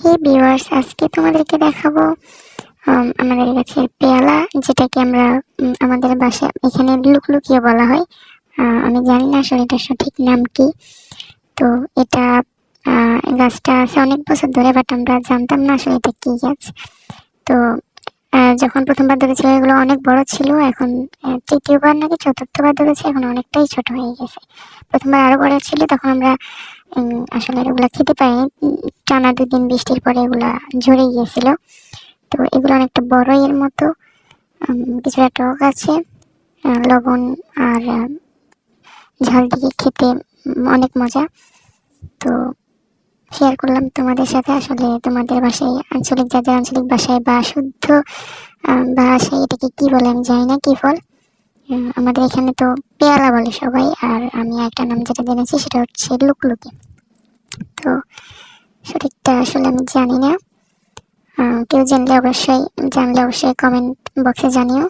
হে viewers আজকে তোমাদেরকে দেখাবো আমাদের গাছের পেয়ালা, যেটাকে আমরা আমাদের বাসায় এখানে লুকলুকিয়ে বলা হয়। আমি জানি না আসলে এটার সঠিক নাম কি। তো এটা গাছটা আছে অনেক বছর ধরে বাট আমরা জানতাম না আসলে এটা কি গাছ। তো যখন প্রথমবার ধরেছিল, এগুলো অনেক বড় ছিল, এখন তৃতীয়বার নাকি চতুর্থবার ধরেছে, এখন অনেকটাই ছোট হয়ে গেছে। প্রথমবার আরও বড় ছিল, তখন আমরা আসলে এগুলো খেতে উম, টানা দুদিন বৃষ্টির পরে এগুলা ঝরে গিয়েছিল। তো এগুলো অনেকটা বড় এর মতো। কিছুটা টক আছে। লবণ আর ঝাল দিয়ে খেতে অনেক মজা। তো শেয়ার করলাম তোমাদের সাথে। আসলে তোমাদের বাসায় আঞ্চলিক যাদের আঞ্চলিক ভাষায় বা শুদ্ধ ভাষায় এটাকে কী বলে আমি জানি না কী ফল। আমাদের এখানে তো পেয়ালা বলে সবাই, আর আমি একটা নাম যেটা জেনেছি সেটা হচ্ছে লুকলুকি। তো সঠিকটা আসলে আমি জানি না। কেউ জানলে অবশ্যই জানলে অবশ্যই কমেন্ট বক্সে জানিও।